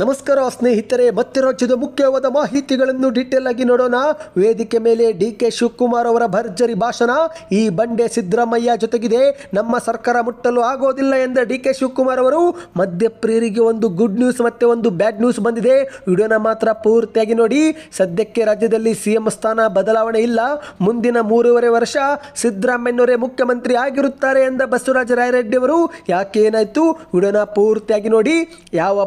ನಮಸ್ಕಾರ ಸ್ನೇಹಿತರೆ ಮತ್ತೆ ರಾಜ್ಯದ ಮುಖ್ಯವಾದ ಮಾಹಿತಿಗಳನ್ನು ಡೀಟೇಲ್ ಆಗಿ ನೋಡೋಣ. ವೇದಿಕೆ ಮೇಲೆ ಡಿ ಕೆ ಶಿವಕುಮಾರ್ ಅವರ ಭರ್ಜರಿ ಭಾಷಣ. ಈ ಬಂಡೆ ಸಿದ್ದರಾಮಯ್ಯ ಜೊತೆಗಿದೆ. ನಮ್ಮ ಸರ್ಕಾರ ಮುಟ್ಟಲು ಆಗೋದಿಲ್ಲ ಎಂದ ಡಿ ಕೆ ಶಿವಕುಮಾರ್ ಅವರು ಮಧ್ಯಪ್ರಿಯರಿಗೆ ಒಂದು ಗುಡ್ ನ್ಯೂಸ್ ಮತ್ತೆ ಒಂದು ಬ್ಯಾಡ್ ನ್ಯೂಸ್ ಬಂದಿದೆ. ವಿಡಿಯೋನ ಮಾತ್ರ ಪೂರ್ತಿಯಾಗಿ ನೋಡಿ. ಸದ್ಯಕ್ಕೆ ರಾಜ್ಯದಲ್ಲಿ ಸಿಎಂ ಸ್ಥಾನ ಬದಲಾವಣೆ ಇಲ್ಲ. ಮುಂದಿನ ಮೂರುವರೆ ವರ್ಷ ಸಿದ್ದರಾಮಯ್ಯನವರೇ ಮುಖ್ಯಮಂತ್ರಿ ಆಗಿರುತ್ತಾರೆ ಎಂದ ಬಸವರಾಜ ರಾಯರೆಡ್ಡಿ ಅವರು. ಯಾಕೆ ಏನಾಯ್ತು? ವಿಡಿಯೋನ ಪೂರ್ತಿಯಾಗಿ ನೋಡಿ. ಯಾವ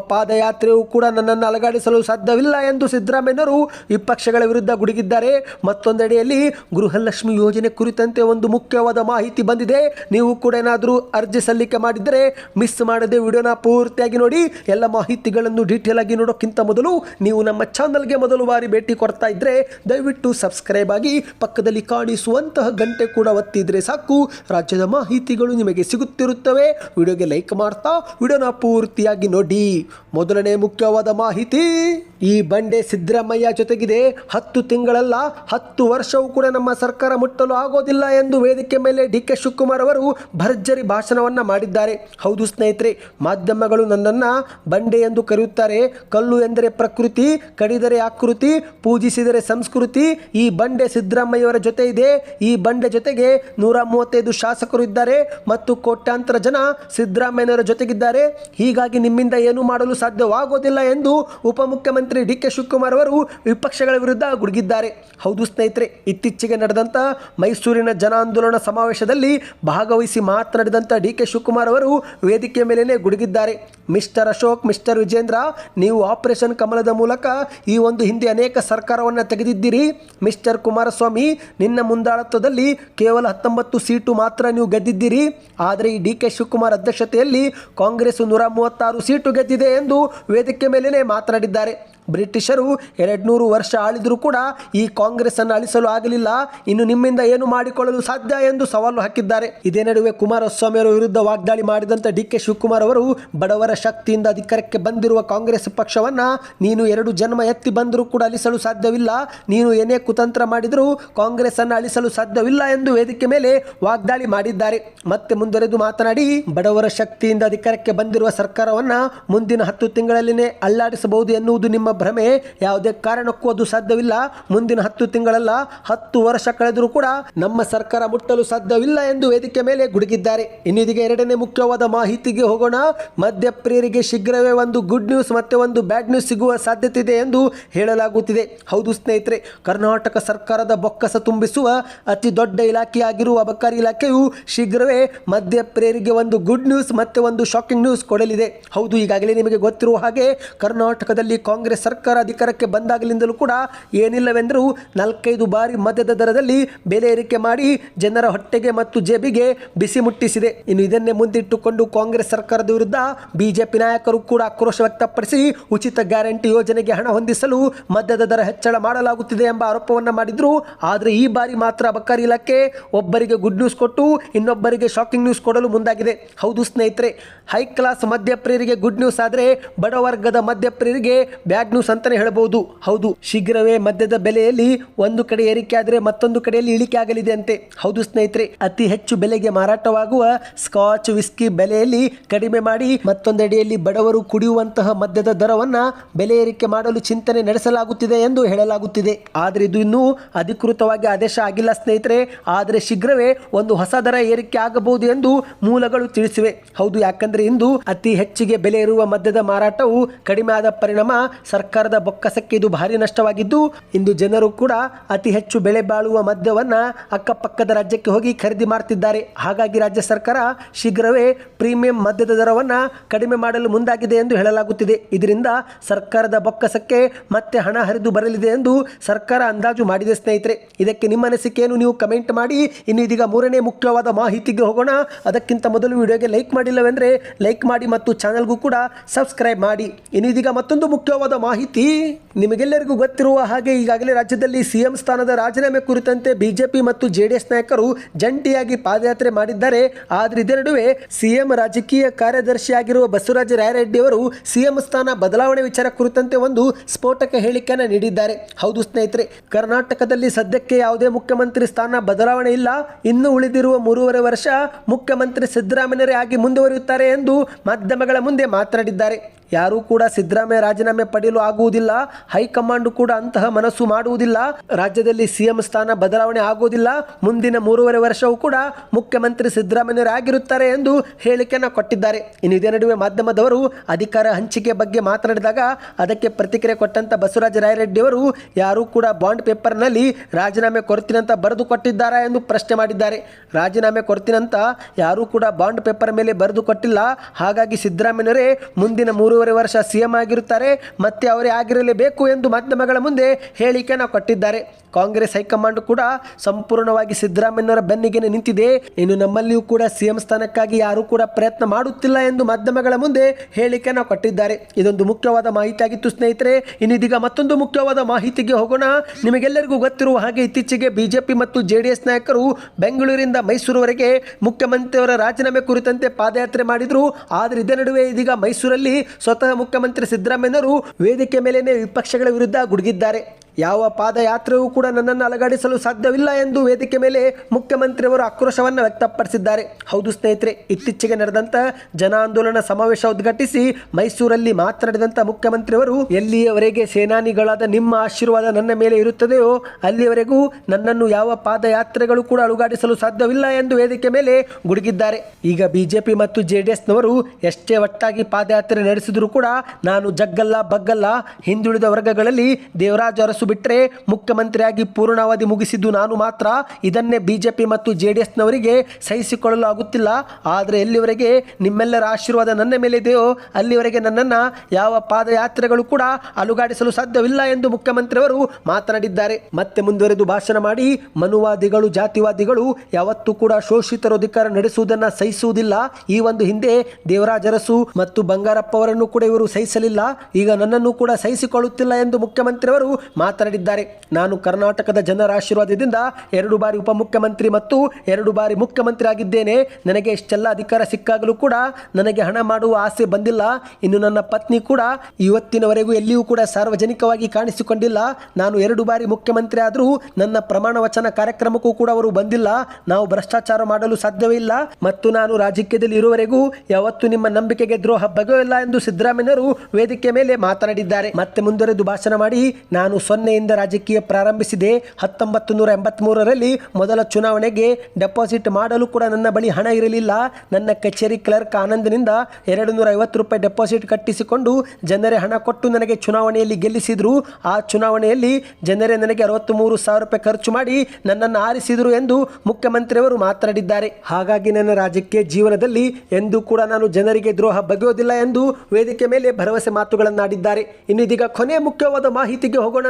ಪಾದಯಾತ್ರೆಯೂ ಕೂಡ ನನ್ನನ್ನು ಅಲಗಾಡಿಸಲು ಸಾಧ್ಯವಿಲ್ಲ ಎಂದು ಸಿದ್ದರಾಮಯ್ಯನವರು ವಿಪಕ್ಷಗಳ ವಿರುದ್ಧ ಗುಡುಗಿದ್ದಾರೆ. ಮತ್ತೊಂದೆಡೆಯಲ್ಲಿ ಗೃಹಲಕ್ಷ್ಮಿ ಯೋಜನೆ ಕುರಿತಂತೆ ಒಂದು ಮುಖ್ಯವಾದ ಮಾಹಿತಿ ಬಂದಿದೆ. ನೀವು ಕೂಡ ಏನಾದರೂ ಅರ್ಜಿ ಸಲ್ಲಿಕೆ ಮಾಡಿದರೆ ಮಿಸ್ ಮಾಡದೆ ವಿಡಿಯೋನ ಪೂರ್ತಿಯಾಗಿ ನೋಡಿ. ಎಲ್ಲ ಮಾಹಿತಿಗಳನ್ನು ಡೀಟೇಲ್ ಆಗಿ ನೋಡೋಕ್ಕಿಂತ ಮೊದಲು ನೀವು ನಮ್ಮ ಚಾನಲ್ಗೆ ಮೊದಲು ಬಾರಿ ಭೇಟಿ ಕೊಡ್ತಾ ಇದ್ರೆ ದಯವಿಟ್ಟು ಸಬ್ಸ್ಕ್ರೈಬ್ ಆಗಿ ಪಕ್ಕದಲ್ಲಿ ಕಾಣಿಸುವಂತಹ ಗಂಟೆ ಕೂಡ ಒತ್ತಿದ್ರೆ ಸಾಕು. ರಾಜ್ಯದ ಮಾಹಿತಿಗಳು ನಿಮಗೆ ಸಿಗುತ್ತಿರುತ್ತವೆ. ವಿಡಿಯೋಗೆ ಲೈಕ್ ಮಾಡ್ತಾ ವಿಡಿಯೋನ ಪೂರ್ತಿಯಾಗಿ ನೋಡಿ. ಮೊದಲನೇ ಮುಖ್ಯವಾದ ಮಾಹಿತಿ, ಈ ಬಂಡೆ ಸಿದ್ದರಾಮಯ್ಯ ಜೊತೆಗಿದೆ. ಹತ್ತು ತಿಂಗಳಲ್ಲ, ಹತ್ತು ವರ್ಷವೂ ಕೂಡ ನಮ್ಮ ಸರ್ಕಾರ ಮುಟ್ಟಲು ಆಗೋದಿಲ್ಲ ಎಂದು ವೇದಿಕೆ ಮೇಲೆ ಡಿ ಕೆ ಶಿವಕುಮಾರ್ ಅವರು ಭರ್ಜರಿ ಭಾಷಣವನ್ನ ಮಾಡಿದ್ದಾರೆ. ಹೌದು ಸ್ನೇಹಿತರೆ, ಮಾಧ್ಯಮಗಳು ನನ್ನನ್ನ ಬಂಡೆ ಎಂದು ಕರೆಯುತ್ತಾರೆ. ಕಲ್ಲು ಎಂದರೆ ಪ್ರಕೃತಿ, ಕಡಿದರೆ ಆಕೃತಿ, ಪೂಜಿಸಿದರೆ ಸಂಸ್ಕೃತಿ. ಈ ಬಂಡೆ ಸಿದ್ದರಾಮಯ್ಯವರ ಜೊತೆ ಇದೆ. ಈ ಬಂಡೆ ಜೊತೆಗೆ ನೂರ ಮೂವತ್ತೈದು ಶಾಸಕರು ಇದ್ದಾರೆ ಮತ್ತು ಕೋಟ್ಯಾಂತರ ಜನ ಸಿದ್ದರಾಮಯ್ಯನವರ ಜೊತೆಗಿದ್ದಾರೆ. ಹೀಗಾಗಿ ನಿಮ್ಮಿಂದ ಏನು ಮಾಡಲು ಸಾಧ್ಯವಾಗೋದಿಲ್ಲ ಎಂದು ಉಪಮುಖ್ಯಮಂತ್ರಿ ಡಿ ಕೆ ಶಿವಕುಮಾರ್ ಅವರು ವಿಪಕ್ಷಗಳ ವಿರುದ್ಧ ಗುಡುಗಿದ್ದಾರೆ. ಹೌದು ಸ್ನೇಹಿತರೆ, ಇತ್ತೀಚೆಗೆ ನಡೆದಂಥ ಮೈಸೂರಿನ ಜನ ಆಂದೋಲನ ಸಮಾವೇಶದಲ್ಲಿ ಭಾಗವಹಿಸಿ ಮಾತನಾಡಿದಂಥ ಡಿ ಕೆ ಶಿವಕುಮಾರ್ ಅವರು ವೇದಿಕೆಯ ಮೇಲೇನೆ ಗುಡುಗಿದ್ದಾರೆ. ಮಿಸ್ಟರ್ ಅಶೋಕ್, ಮಿಸ್ಟರ್ ವಿಜೇಂದ್ರ, ನೀವು ಆಪರೇಷನ್ ಕಮಲದ ಮೂಲಕ ಈ ಒಂದು ಹಿಂದೆ ಅನೇಕ ಸರ್ಕಾರವನ್ನು ತೆಗೆದಿದ್ದೀರಿ. ಮಿಸ್ಟರ್ ಕುಮಾರಸ್ವಾಮಿ, ನಿನ್ನ ಮುಂದಾಳತ್ವದಲ್ಲಿ ಕೇವಲ ಹತ್ತೊಂಬತ್ತು ಸೀಟು ಮಾತ್ರ ನೀವು ಗೆದ್ದಿದ್ದೀರಿ. ಆದರೆ ಈ ಡಿ ಕೆ ಶಿವಕುಮಾರ್ ಅಧ್ಯಕ್ಷತೆಯಲ್ಲಿ ಕಾಂಗ್ರೆಸ್ ನೂರ ಮೂವತ್ತಾರು ಸೀಟು ಗೆದ್ದಿದೆ ಎಂದು ವೇದಿಕೆ ಮೇಲೇನೆ ಮಾತನಾಡಿದ್ದಾರೆ. ಬ್ರಿಟಿಷರು ಎರಡ್ನೂರು ವರ್ಷ ಆಳಿದರೂ ಕೂಡ ಈ ಕಾಂಗ್ರೆಸ್ಸನ್ನು ಅಳಿಸಲು ಆಗಲಿಲ್ಲ. ಇನ್ನು ನಿಮ್ಮಿಂದ ಏನು ಮಾಡಿಕೊಳ್ಳಲು ಸಾಧ್ಯ ಎಂದು ಸವಾಲು ಹಾಕಿದ್ದಾರೆ. ಇದೇ ನಡುವೆ ಕುಮಾರಸ್ವಾಮಿ ಅವರ ವಿರುದ್ಧ ವಾಗ್ದಾಳಿ ಮಾಡಿದಂತ ಡಿ ಕೆ ಶಿವಕುಮಾರ್ ಅವರು ಬಡವರ ಶಕ್ತಿಯಿಂದ ಅಧಿಕಾರಕ್ಕೆ ಬಂದಿರುವ ಕಾಂಗ್ರೆಸ್ ಪಕ್ಷವನ್ನ ನೀನು ಎರಡು ಜನ್ಮ ಎತ್ತಿ ಬಂದರೂ ಕೂಡ ಅಳಿಸಲು ಸಾಧ್ಯವಿಲ್ಲ. ನೀನು ಏನೇ ಕುತಂತ್ರ ಮಾಡಿದರೂ ಕಾಂಗ್ರೆಸ್ ಅನ್ನು ಅಳಿಸಲು ಸಾಧ್ಯವಿಲ್ಲ ಎಂದು ವೇದಿಕೆ ಮೇಲೆ ವಾಗ್ದಾಳಿ ಮಾಡಿದ್ದಾರೆ. ಮತ್ತೆ ಮುಂದುವರೆದು ಮಾತನಾಡಿ, ಬಡವರ ಶಕ್ತಿಯಿಂದ ಅಧಿಕಾರಕ್ಕೆ ಬಂದಿರುವ ಸರ್ಕಾರವನ್ನ ಮುಂದಿನ ಹತ್ತು ತಿಂಗಳಲ್ಲಿನೇ ಅಲ್ಲಾಡಿಸಬಹುದು ಎನ್ನುವುದು ನಿಮ್ಮ ಭ್ರಮೆ ಯಾವುದೇ ಕಾರಣಕ್ಕೂ ಅದು ಸಾಧ್ಯವಿಲ್ಲ. ಮುಂದಿನ ಹತ್ತು ತಿಂಗಳಲ್ಲ, ಹತ್ತು ವರ್ಷ ಕಳೆದರೂ ಕೂಡ ನಮ್ಮ ಸರ್ಕಾರ ಮುಟ್ಟಲು ಸಾಧ್ಯವಿಲ್ಲ ಎಂದು ವೇದಿಕೆ ಮೇಲೆ ಗುಡುಗಿದ್ದಾರೆ. ಇನ್ನಿದೀಗ ಎರಡನೇ ಮುಖ್ಯವಾದ ಮಾಹಿತಿಗೆ ಹೋಗೋಣ. ಮಧ್ಯಪ್ರಿಯರಿಗೆ ಶೀಘ್ರವೇ ಒಂದು ಗುಡ್ ನ್ಯೂಸ್ ಮತ್ತೆ ಒಂದು ಬ್ಯಾಡ್ ನ್ಯೂಸ್ ಸಿಗುವ ಸಾಧ್ಯತೆ ಇದೆ ಎಂದು ಹೇಳಲಾಗುತ್ತಿದೆ. ಹೌದು ಸ್ನೇಹಿತರೆ, ಕರ್ನಾಟಕ ಸರ್ಕಾರದ ಬೊಕ್ಕಸ ತುಂಬಿಸುವ ಅತಿ ದೊಡ್ಡ ಇಲಾಖೆಯಾಗಿರುವ ಅಬಕಾರಿ ಇಲಾಖೆಯು ಶೀಘ್ರವೇ ಮಧ್ಯಪ್ರಿಯರಿಗೆ ಒಂದು ಗುಡ್ ನ್ಯೂಸ್ ಮತ್ತೆ ಒಂದು ಶಾಕಿಂಗ್ ನ್ಯೂಸ್ ಕೊಡಲಿದೆ. ಹೌದು, ಈಗಾಗಲೇ ನಿಮಗೆ ಗೊತ್ತಿರುವ ಹಾಗೆ ಕರ್ನಾಟಕದಲ್ಲಿ ಕಾಂಗ್ರೆಸ್ ಸರ್ಕಾರ ಅಧಿಕಾರಕ್ಕೆ ಬಂದಾಗಲಿಂದಲೂ ಕೂಡ ಏನಿಲ್ಲವೆಂದರೂ ನಾಲ್ಕೈದು ಬಾರಿ ಮದ್ಯದ ದರದಲ್ಲಿ ಬೆಲೆ ಏರಿಕೆ ಮಾಡಿ ಜನರ ಹೊಟ್ಟೆಗೆ ಮತ್ತು ಜೇಬಿಗೆ ಬಿಸಿ ಮುಟ್ಟಿಸಿದೆ. ಇನ್ನು ಇದನ್ನೇ ಮುಂದಿಟ್ಟುಕೊಂಡು ಕಾಂಗ್ರೆಸ್ ಸರ್ಕಾರದ ವಿರುದ್ಧ ಬಿಜೆಪಿ ನಾಯಕರು ಕೂಡ ಆಕ್ರೋಶ ವ್ಯಕ್ತಪಡಿಸಿ ಉಚಿತ ಗ್ಯಾರಂಟಿ ಯೋಜನೆಗೆ ಹಣ ಹೊಂದಿಸಲು ಮದ್ಯದ ದರ ಹೆಚ್ಚಳ ಮಾಡಲಾಗುತ್ತಿದೆ ಎಂಬ ಆರೋಪವನ್ನು ಮಾಡಿದ್ರು. ಆದರೆ ಈ ಬಾರಿ ಮಾತ್ರ ಅಬಕಾರಿ ಇಲಾಖೆ ಒಬ್ಬರಿಗೆ ಗುಡ್ ನ್ಯೂಸ್ ಕೊಟ್ಟು ಇನ್ನೊಬ್ಬರಿಗೆ ಶಾಕಿಂಗ್ ನ್ಯೂಸ್ ಕೊಡಲು ಮುಂದಾಗಿದೆ. ಹೌದು ಸ್ನೇಹಿತರೆ ಹೈ ಕ್ಲಾಸ್ ಮದ್ಯಪ್ರಿಯರಿಗೆ ಗುಡ್ ನ್ಯೂಸ್ ಆದರೆ ಬಡವರ್ಗದ ಮದ್ಯಪ್ರಿಯರಿಗೆ ಬ್ಯಾಡ್ ಅಂತಾನೆ ಹೇಳಬಹುದು ಹೌದು, ಶೀಘ್ರವೇ ಮದ್ಯದ ಬೆಲೆಯಲ್ಲಿ ಒಂದು ಕಡೆ ಏರಿಕೆ ಆದರೆ ಮತ್ತೊಂದು ಕಡೆಯಲ್ಲಿ ಇಳಿಕೆ ಆಗಲಿದೆ ಅಂತೆ. ಹೌದು ಸ್ನೇಹಿತರೆ, ಅತಿ ಹೆಚ್ಚು ಬೆಲೆಗೆ ಮಾರಾಟವಾಗುವ ಸ್ಕಾಚ್ ವಿಸ್ಕಿ ಬೆಲೆಯಲ್ಲಿ ಕಡಿಮೆ ಮಾಡಿ ಮತ್ತೊಂದೆಡೆಯಲ್ಲಿ ಬಡವರು ಕುಡಿಯುವಂತಹ ಮದ್ಯದ ದರವನ್ನ ಬೆಲೆ ಏರಿಕೆ ಮಾಡಲು ಚಿಂತನೆ ನಡೆಸಲಾಗುತ್ತಿದೆ ಎಂದು ಹೇಳಲಾಗುತ್ತಿದೆ. ಆದರೆ ಇದು ಇನ್ನೂ ಅಧಿಕೃತವಾಗಿ ಆದೇಶ ಆಗಿಲ್ಲ ಸ್ನೇಹಿತರೆ. ಆದರೆ ಶೀಘ್ರವೇ ಒಂದು ಹೊಸ ದರ ಏರಿಕೆ ಆಗಬಹುದು ಎಂದು ಮೂಲಗಳು ತಿಳಿಸಿವೆ. ಹೌದು, ಯಾಕಂದ್ರೆ ಇಂದು ಅತಿ ಹೆಚ್ಚಿಗೆ ಬೆಲೆ ಇರುವ ಮದ್ಯದ ಮಾರಾಟವು ಕಡಿಮೆ ಆದ ಪರಿಣಾಮ ಸರ್ಕಾರದ ಬೊಕ್ಕಸಕ್ಕೆ ಇದು ಭಾರಿ ನಷ್ಟವಾಗಿದ್ದು, ಇಂದು ಜನರು ಕೂಡ ಅತಿ ಹೆಚ್ಚು ಬೆಲೆ ಬಾಳುವ ಮದ್ಯವನ್ನ ಅಕ್ಕಪಕ್ಕದ ರಾಜ್ಯಕ್ಕೆ ಹೋಗಿ ಖರೀದಿ ಮಾಡ್ತಿದ್ದಾರೆ. ಹಾಗಾಗಿ ರಾಜ್ಯ ಸರ್ಕಾರ ಶೀಘ್ರವೇ ಪ್ರೀಮಿಯಂ ಮದ್ಯದ ದರವನ್ನ ಕಡಿಮೆ ಮಾಡಲು ಮುಂದಾಗಿದೆ ಎಂದು ಹೇಳಲಾಗುತ್ತಿದೆ. ಇದರಿಂದ ಸರ್ಕಾರದ ಬೊಕ್ಕಸಕ್ಕೆ ಮತ್ತೆ ಹಣ ಹರಿದು ಬರಲಿದೆ ಎಂದು ಸರ್ಕಾರ ಅಂದಾಜು ಮಾಡಿದೆ ಸ್ನೇಹಿತರೆ. ಇದಕ್ಕೆ ನಿಮ್ಮ ಅನಿಸಿಕೆಯನ್ನು ನೀವು ಕಮೆಂಟ್ ಮಾಡಿ. ಇನ್ನು ಇದೀಗ ಮೂರನೇ ಮುಖ್ಯವಾದ ಮಾಹಿತಿಗೆ ಹೋಗೋಣ. ಅದಕ್ಕಿಂತ ಮೊದಲು ವಿಡಿಯೋಗೆ ಲೈಕ್ ಮಾಡಿಲ್ಲವೆಂದರೆ ಲೈಕ್ ಮಾಡಿ ಮತ್ತು ಚಾನಲ್ಗೂ ಕೂಡ ಸಬ್ಸ್ಕ್ರೈಬ್ ಮಾಡಿ. ಇನ್ನು ಇದೀಗ ಮತ್ತೊಂದು ಮುಖ್ಯವಾದ ಮಾಹಿತಿ ನಿಮಗೆಲ್ಲರಿಗೂ ಗೊತ್ತಿರುವ ಹಾಗೆ ಈಗಾಗಲೇ ರಾಜ್ಯದಲ್ಲಿ ಸಿಎಂ ಸ್ಥಾನದ ರಾಜೀನಾಮೆ ಕುರಿತಂತೆ ಬಿಜೆಪಿ ಮತ್ತು ಜೆಡಿಎಸ್ ನಾಯಕರು ಜಂಟಿಯಾಗಿ ಪಾದಯಾತ್ರೆ ಮಾಡಿದ್ದಾರೆ. ಆದರೆ ಇದೇ ನಡುವೆ ಸಿಎಂ ರಾಜಕೀಯ ಕಾರ್ಯದರ್ಶಿಯಾಗಿರುವ ಬಸವರಾಜ ರಾಯರೆಡ್ಡಿ ಅವರು ಸಿಎಂ ಸ್ಥಾನ ಬದಲಾವಣೆ ವಿಚಾರ ಕುರಿತಂತೆ ಒಂದು ಸ್ಫೋಟಕ ಹೇಳಿಕೆಯನ್ನು ನೀಡಿದ್ದಾರೆ. ಹೌದು ಸ್ನೇಹಿತರೆ, ಕರ್ನಾಟಕದಲ್ಲಿ ಸದ್ಯಕ್ಕೆ ಯಾವುದೇ ಮುಖ್ಯಮಂತ್ರಿ ಸ್ಥಾನ ಬದಲಾವಣೆ ಇಲ್ಲ. ಇನ್ನು ಉಳಿದಿರುವ ಮೂರುವರೆ ವರ್ಷ ಮುಖ್ಯಮಂತ್ರಿ ಸಿದ್ದರಾಮಯ್ಯರೇ ಆಗಿ ಮುಂದುವರಿಯುತ್ತಾರೆ ಎಂದು ಮಾಧ್ಯಮಗಳ ಮುಂದೆ ಮಾತನಾಡಿದ್ದಾರೆ. ಯಾರೂ ಕೂಡ ಸಿದ್ದರಾಮಯ್ಯ ರಾಜೀನಾಮೆ ಪಡೆಯಲು ಆಗುವುದಿಲ್ಲ. ಹೈಕಮಾಂಡ್ ಕೂಡ ಅಂತಹ ಮನಸ್ಸು ಮಾಡುವುದಿಲ್ಲ. ರಾಜ್ಯದಲ್ಲಿ ಸಿಎಂ ಸ್ಥಾನ ಬದಲಾವಣೆ ಆಗುವುದಿಲ್ಲ. ಮುಂದಿನ ಮೂರುವರೆ ವರ್ಷವೂ ಕೂಡ ಮುಖ್ಯಮಂತ್ರಿ ಸಿದ್ದರಾಮಯ್ಯರೇ ಆಗಿರುತ್ತಾರೆ ಎಂದು ಹೇಳಿಕೆಯನ್ನು ಕೊಟ್ಟಿದ್ದಾರೆ. ಇನ್ನು ಇದೇ ನಡುವೆ ಮಾಧ್ಯಮದವರು ಅಧಿಕಾರ ಹಂಚಿಕೆ ಬಗ್ಗೆ ಮಾತನಾಡಿದಾಗ ಅದಕ್ಕೆ ಪ್ರತಿಕ್ರಿಯೆ ಕೊಟ್ಟಂತ ಬಸವರಾಜ ರಾಯರೆಡ್ಡಿ ಅವರು ಯಾರೂ ಕೂಡ ಬಾಂಡ್ ಪೇಪರ್ನಲ್ಲಿ ರಾಜೀನಾಮೆ ಕೊಡ್ತೀನಂತ ಬರೆದು ಕೊಟ್ಟಿದ್ದಾರಾ ಎಂದು ಪ್ರಶ್ನೆ ಮಾಡಿದ್ದಾರೆ. ರಾಜೀನಾಮೆ ಕೊಡ್ತೀನಂತ ಯಾರೂ ಕೂಡ ಬಾಂಡ್ ಪೇಪರ್ ಮೇಲೆ ಬರೆದು ಕೊಟ್ಟಿಲ್ಲ. ಹಾಗಾಗಿ ಸಿದ್ದರಾಮಯ್ಯರೇ ಮುಂದಿನ ಮೂರುವರೆ ವರ್ಷ ಸಿಎಂ ಆಗಿರುತ್ತಾರೆ, ಮತ್ತೆ ಅವರೇ ಆಗಿರಲೇಬೇಕು ಎಂದು ಮಾಧ್ಯಮಗಳ ಮುಂದೆ ಹೇಳಿಕೆಯನ್ನು ಕೊಟ್ಟಿದ್ದಾರೆ. ಕಾಂಗ್ರೆಸ್ ಹೈಕಮಾಂಡ್ ಕೂಡ ಸಂಪೂರ್ಣವಾಗಿ ಸಿದ್ದರಾಮಯ್ಯನವರ ಬೆನ್ನಿಗೆ ನಿಂತಿದೆ. ಇನ್ನು ನಮ್ಮಲ್ಲಿಯೂ ಕೂಡ ಸಿಎಂ ಸ್ಥಾನಕ್ಕಾಗಿ ಯಾರೂ ಕೂಡ ಪ್ರಯತ್ನ ಮಾಡುತ್ತಿಲ್ಲ ಎಂದು ಮಾಧ್ಯಮಗಳ ಮುಂದೆ ಹೇಳಿಕೆಯನ್ನು ಕೊಟ್ಟಿದ್ದಾರೆ. ಇದೊಂದು ಮುಖ್ಯವಾದ ಮಾಹಿತಿಯಾಗಿತ್ತು ಸ್ನೇಹಿತರೆ. ಇನ್ನಿದೀಗ ಮತ್ತೊಂದು ಮುಖ್ಯವಾದ ಮಾಹಿತಿಗೆ ಹೋಗೋಣ. ನಿಮಗೆಲ್ಲರಿಗೂ ಗೊತ್ತಿರುವ ಹಾಗೆ ಇತ್ತೀಚೆಗೆ ಬಿಜೆಪಿ ಮತ್ತು ಜೆಡಿಎಸ್ ನಾಯಕರು ಬೆಂಗಳೂರಿಂದ ಮೈಸೂರುವರೆಗೆ ಮುಖ್ಯಮಂತ್ರಿಯವರ ರಾಜೀನಾಮೆ ಕುರಿತಂತೆ ಪಾದಯಾತ್ರೆ ಮಾಡಿದ್ರು. ಆದರೆ ಇದೇ ನಡುವೆ ಇದೀಗ ಮೈಸೂರಲ್ಲಿ ಸ್ವತಃ ಮುಖ್ಯಮಂತ್ರಿ ಸಿದ್ದರಾಮಯ್ಯನವರು ವೇದಿಕೆ ಮೇಲೇನೆ ವಿಪಕ್ಷಗಳ ವಿರುದ್ಧ ಗುಡುಗಿದ್ದಾರೆ. ಯಾವ ಪಾದಯಾತ್ರೆಯೂ ಕೂಡ ನನ್ನನ್ನು ಅಲಗಾಡಿಸಲು ಸಾಧ್ಯವಿಲ್ಲ ಎಂದು ವೇದಿಕೆ ಮೇಲೆ ಮುಖ್ಯಮಂತ್ರಿಯವರು ಆಕ್ರೋಶವನ್ನು ವ್ಯಕ್ತಪಡಿಸಿದ್ದಾರೆ. ಹೌದು ಸ್ನೇಹಿತರೆ, ಇತ್ತೀಚೆಗೆ ನಡೆದಂತ ಜನ ಆಂದೋಲನ ಸಮಾವೇಶ ಉದ್ಘಾಟಿಸಿ ಮೈಸೂರಲ್ಲಿ ಮಾತನಾಡಿದಂಥ ಮುಖ್ಯಮಂತ್ರಿಯವರು, ಎಲ್ಲಿಯವರೆಗೆ ಸೇನಾನಿಗಳಾದ ನಿಮ್ಮ ಆಶೀರ್ವಾದ ನನ್ನ ಮೇಲೆ ಇರುತ್ತದೆಯೋ, ಅಲ್ಲಿಯವರೆಗೂ ನನ್ನನ್ನು ಯಾವ ಪಾದಯಾತ್ರೆಗಳು ಕೂಡ ಅಲುಗಾಡಿಸಲು ಸಾಧ್ಯವಿಲ್ಲ ಎಂದು ವೇದಿಕೆ ಮೇಲೆ ಗುಡುಗಿದ್ದಾರೆ. ಈಗ ಬಿಜೆಪಿ ಮತ್ತು ಜೆಡಿಎಸ್ನವರು ಎಷ್ಟೇ ಒಟ್ಟಾಗಿ ಪಾದಯಾತ್ರೆ ನಡೆಸಿದರೂ ಕೂಡ, ನಾನು ಜಗ್ಗಲ್ಲ, ಬಗ್ಗಲ್ಲ, ಹಿಂದುಳಿದ ವರ್ಗಗಳಲ್ಲಿ ದೇವರಾಜ ಅರಸು ಬಿಟ್ಟರೆ ಮುಖ್ಯಮಂತ್ರಿಯಾಗಿ ಪೂರ್ಣಾವಧಿ ಮುಗಿಸಿದ್ದು ನಾನು ಮಾತ್ರ. ಇದನ್ನೇ ಬಿಜೆಪಿ ಮತ್ತು ಜೆ ಡಿ ಎಸ್ನವರಿಗೆ ಸಹಿಸಿಕೊಳ್ಳಲು ಆಗುತ್ತಿಲ್ಲ. ಆದರೆ ಎಲ್ಲಿವರೆಗೆ ನಿಮ್ಮೆಲ್ಲರ ಆಶೀರ್ವಾದ ನನ್ನ ಮೇಲಿದೆಯೋ ಅಲ್ಲಿವರೆಗೆ ನನ್ನನ್ನು ಯಾವ ಪಾದಯಾತ್ರೆಗಳು ಕೂಡ ಅಲುಗಾಡಿಸಲು ಸಾಧ್ಯವಿಲ್ಲ ಎಂದು ಮುಖ್ಯಮಂತ್ರಿಯವರು ಮಾತನಾಡಿದ್ದಾರೆ. ಮತ್ತೆ ಮುಂದುವರೆದು ಭಾಷಣ ಮಾಡಿ, ಮನುವಾದಿಗಳು, ಜಾತಿವಾದಿಗಳು ಯಾವತ್ತೂ ಕೂಡ ಶೋಷಿತರ ಅಧಿಕಾರ ನಡೆಸುವುದನ್ನು ಸಹಿಸುವುದಿಲ್ಲ. ಈ ಒಂದು ಹಿಂದೆ ದೇವರಾಜರಸು ಮತ್ತು ಬಂಗಾರಪ್ಪ ಅವರನ್ನು ಕೂಡ ಇವರು ಸಹಿಸಲಿಲ್ಲ. ಈಗ ನನ್ನನ್ನು ಕೂಡ ಸಹಿಸಿಕೊಳ್ಳುತ್ತಿಲ್ಲ ಎಂದು ಮುಖ್ಯಮಂತ್ರಿಯವರು ಮಾತನಾಡಿದ್ದಾರೆ. ನಾನು ಕರ್ನಾಟಕದ ಜನರ ಆಶೀರ್ವಾದದಿಂದ ಎರಡು ಬಾರಿ ಉಪಮುಖ್ಯಮಂತ್ರಿ ಮತ್ತು ಎರಡು ಬಾರಿ ಮುಖ್ಯಮಂತ್ರಿ ಆಗಿದ್ದೇನೆ ನನಗೆ ಇಷ್ಟೆಲ್ಲ ಅಧಿಕಾರ ಸಿಕ್ಕಾಗಲೂ ಕೂಡ ನನಗೆ ಹಣ ಮಾಡುವ ಆಸೆ ಬಂದಿಲ್ಲ. ಇನ್ನು ನನ್ನ ಪತ್ನಿ ಕೂಡ ಇವತ್ತಿನವರೆಗೂ ಎಲ್ಲಿಯೂ ಕೂಡ ಸಾರ್ವಜನಿಕವಾಗಿ ಕಾಣಿಸಿಕೊಂಡಿಲ್ಲ. ನಾನು ಎರಡು ಬಾರಿ ಮುಖ್ಯಮಂತ್ರಿ ಆದರೂ ನನ್ನ ಪ್ರಮಾಣ ವಚನ ಕಾರ್ಯಕ್ರಮಕ್ಕೂ ಕೂಡ ಅವರು ಬಂದಿಲ್ಲ. ನಾವು ಭ್ರಷ್ಟಾಚಾರ ಮಾಡಲು ಸಾಧ್ಯವೇ ಇಲ್ಲ. ಮತ್ತು ನಾನು ರಾಜಕೀಯದಲ್ಲಿ ಇರುವವರೆಗೂ ಯಾವತ್ತೂ ನಿಮ್ಮ ನಂಬಿಕೆಗೆ ದ್ರೋಹ ಬಗೆಯಿಲ್ಲ ಎಂದು ಸಿದ್ದರಾಮಯ್ಯರು ವೇದಿಕೆ ಮೇಲೆ ಮಾತನಾಡಿದ್ದಾರೆ. ಮತ್ತೆ ಮುಂದುವರೆದು ಭಾಷಣ ಮಾಡಿ, ನಾನು ಸೊನ್ನೆಯಿಂದ ರಾಜಕೀಯ ಪ್ರಾರಂಭಿಸಿದೆ. ಹತ್ತೊಂಬತ್ತು ನೂರ ಎಂಬತ್ಮೂರರಲ್ಲಿ ಮೊದಲ ಚುನಾವಣೆಗೆ ಡೆಪಾಸಿಟ್ ಮಾಡಲು ಕೂಡ ನನ್ನ ಬಳಿ ಹಣ ಇರಲಿಲ್ಲ. ನನ್ನ ಕಚೇರಿ ಕ್ಲರ್ಕ್ ಆನಂದನಿಂದ ಎರಡು ನೂರ ಐವತ್ತು ರೂಪಾಯಿ ಡೆಪಾಸಿಟ್ ಕಟ್ಟಿಸಿಕೊಂಡು ಜನರೇ ಹಣ ಕೊಟ್ಟು ನನಗೆ ಚುನಾವಣೆಯಲ್ಲಿ ಗೆಲ್ಲಿಸಿದರು. ಆ ಚುನಾವಣೆಯಲ್ಲಿ ಜನರೇ ನನಗೆ ಅರವತ್ತು ಮೂರು ಸಾವಿರ ರೂಪಾಯಿ ಖರ್ಚು ಮಾಡಿ ನನ್ನನ್ನು ಆರಿಸಿದರು ಎಂದು ಮುಖ್ಯಮಂತ್ರಿಯವರು ಮಾತನಾಡಿದ್ದಾರೆ. ಹಾಗಾಗಿ ನನ್ನ ರಾಜಕೀಯ ಜೀವನದಲ್ಲಿ ಎಂದೂ ಕೂಡ ನಾನು ಜನರಿಗೆ ದ್ರೋಹ ಬಗೆಯೋದಿಲ್ಲ ಎಂದು ವೇದಿಕೆ ಮೇಲೆ ಭರವಸೆ ಮಾತುಗಳನ್ನಾಡಿದ್ದಾರೆ. ಇನ್ನು ಇದೀಗ ಕೊನೆ ಮುಖ್ಯವಾದ ಮಾಹಿತಿಗೆ ಹೋಗೋಣ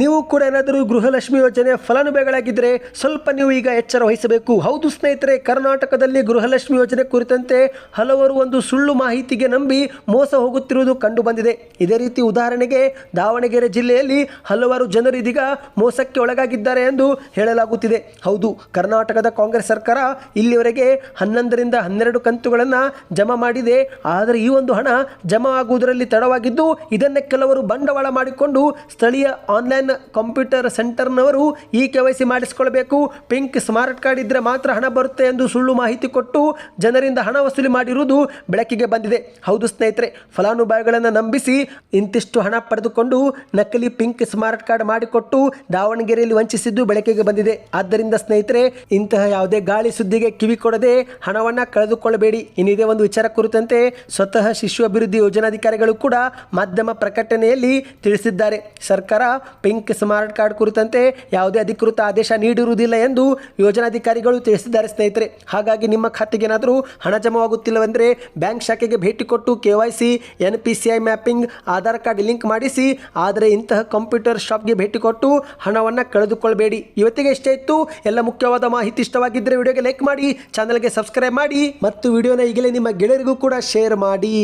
ನೀವು ಕೂಡ ಏನಾದರೂ ಗೃಹಲಕ್ಷ್ಮಿ ಯೋಜನೆ ಫಲಾನುಭವಿಗಳಾಗಿದ್ದರೆ ಸ್ವಲ್ಪ ನೀವು ಈಗ ಎಚ್ಚರ ವಹಿಸಬೇಕು. ಹೌದು ಸ್ನೇಹಿತರೆ, ಕರ್ನಾಟಕದಲ್ಲಿ ಗೃಹಲಕ್ಷ್ಮಿ ಯೋಜನೆ ಕುರಿತಂತೆ ಹಲವರು ಒಂದು ಸುಳ್ಳು ಮಾಹಿತಿಗೆ ನಂಬಿ ಮೋಸ ಹೋಗುತ್ತಿರುವುದು ಕಂಡು ಬಂದಿದೆ ಇದೇ ರೀತಿ ಉದಾಹರಣೆಗೆ ದಾವಣಗೆರೆ ಜಿಲ್ಲೆಯಲ್ಲಿ ಹಲವಾರು ಜನರು ಇದೀಗ ಮೋಸಕ್ಕೆ ಒಳಗಾಗಿದ್ದಾರೆ ಎಂದು ಹೇಳಲಾಗುತ್ತಿದೆ. ಹೌದು, ಕರ್ನಾಟಕದ ಕಾಂಗ್ರೆಸ್ ಸರ್ಕಾರ ಇಲ್ಲಿವರೆಗೆ ಹನ್ನೊಂದರಿಂದ ಹನ್ನೆರಡು ಕಂತುಗಳನ್ನು ಜಮಾ ಮಾಡಿದೆ. ಆದರೆ ಈ ಒಂದು ಹಣ ಜಮಾ ಆಗುವುದರಲ್ಲಿ ತಡವಾಗಿದ್ದು, ಇದನ್ನೇ ಕೆಲವರು ಬಂಡವಾಳ ಮಾಡಿಕೊಂಡು ಸ್ಥಳೀಯ ಆನ್ಲೈನ್ ಕಂಪ್ಯೂಟರ್ ಸೆಂಟರ್ನವರು ಈ ಕೆ ವೈ ಸಿ ಮಾಡಿಸಿಕೊಳ್ಬೇಕು. ಪಿಂಕ್ ಸ್ಮಾರ್ಟ್ ಕಾರ್ಡ್ ಇದ್ದರೆ ಮಾತ್ರ ಹಣ ಬರುತ್ತೆ ಎಂದು ಸುಳ್ಳು ಮಾಹಿತಿ ಕೊಟ್ಟು ಜನರಿಂದ ಹಣ ವಸೂಲಿ ಮಾಡಿರುವುದು ಬೆಳಕಿಗೆ ಬಂದಿದೆ. ಹೌದು ಸ್ನೇಹಿತರೆ, ಫಲಾನುಭವಿಗಳನ್ನು ನಂಬಿಸಿ ಇಂತಿಷ್ಟು ಹಣ ಪಡೆದುಕೊಂಡು ನಕಲಿ ಪಿಂಕ್ ಸ್ಮಾರ್ಟ್ ಕಾರ್ಡ್ ಮಾಡಿಕೊಟ್ಟು ದಾವಣಗೆರೆಯಲ್ಲಿ ವಂಚಿಸಿದ್ದು ಬೆಳಕಿಗೆ ಬಂದಿದೆ. ಆದ್ದರಿಂದ ಸ್ನೇಹಿತರೆ, ಇಂತಹ ಯಾವುದೇ ಗಾಳಿ ಸುದ್ದಿಗೆ ಕಿವಿ ಕೊಡದೆ ಹಣವನ್ನು ಕಳೆದುಕೊಳ್ಳಬೇಡಿ. ಇನ್ನಿದೇ ಒಂದು ವಿಚಾರ ಕುರಿತಂತೆ ಸ್ವತಃ ಶಿಶು ಅಭಿವೃದ್ಧಿ ಯೋಜನಾಧಿಕಾರಿಗಳು ಕೂಡ ಮಾಧ್ಯಮ ಪ್ರಕಟಣೆಯಲ್ಲಿ ತಿಳಿಸಿದ್ದಾರೆ. ಸರ್ಕಾರ ಪಿಂಕ್ ಸ್ಮಾರ್ಟ್ ಕಾರ್ಡ್ ಕುರಿತಂತೆ ಯಾವುದೇ ಅಧಿಕೃತ ಆದೇಶ ನೀಡಿರುವುದಿಲ್ಲ ಎಂದು ಯೋಜನಾಧಿಕಾರಿಗಳು ತಿಳಿಸಿದ್ದಾರೆ, ಸ್ನೇಹಿತರೆ. ಹಾಗಾಗಿ ನಿಮ್ಮ ಖಾತೆಗೆ ಏನಾದರೂ ಹಣ ಜಮವಾಗುತ್ತಿಲ್ಲವೆಂದರೆ ಬ್ಯಾಂಕ್ ಶಾಖೆಗೆ ಭೇಟಿ ಕೊಟ್ಟು K Y C, N P C I mapping, Aadhaar card link ಮಾಡಿಸಿ, ಆದರೆ ಇಂತಹ ಕಂಪ್ಯೂಟರ್ ಶಾಪ್ಗೆ ಭೇಟಿ ಕೊಟ್ಟು ಹಣವನ್ನು ಕಳೆದುಕೊಳ್ಳಬೇಡಿ ಇವತ್ತಿಗೆ ಇಷ್ಟೇ ಇತ್ತು. ಎಲ್ಲ ಮುಖ್ಯವಾದ ಮಾಹಿತಿ ಇಷ್ಟವಾಗಿದ್ದರೆ ವಿಡಿಯೋಗೆ ಲೈಕ್ ಮಾಡಿ, ಚಾನಲ್ಗೆ ಸಬ್ಸ್ಕ್ರೈಬ್ ಮಾಡಿ, ಮತ್ತು ವಿಡಿಯೋನ ಈಗಲೇ ನಿಮ್ಮ ಗೆಳೆಯರಿಗೂ ಕೂಡ ಶೇರ್ ಮಾಡಿ.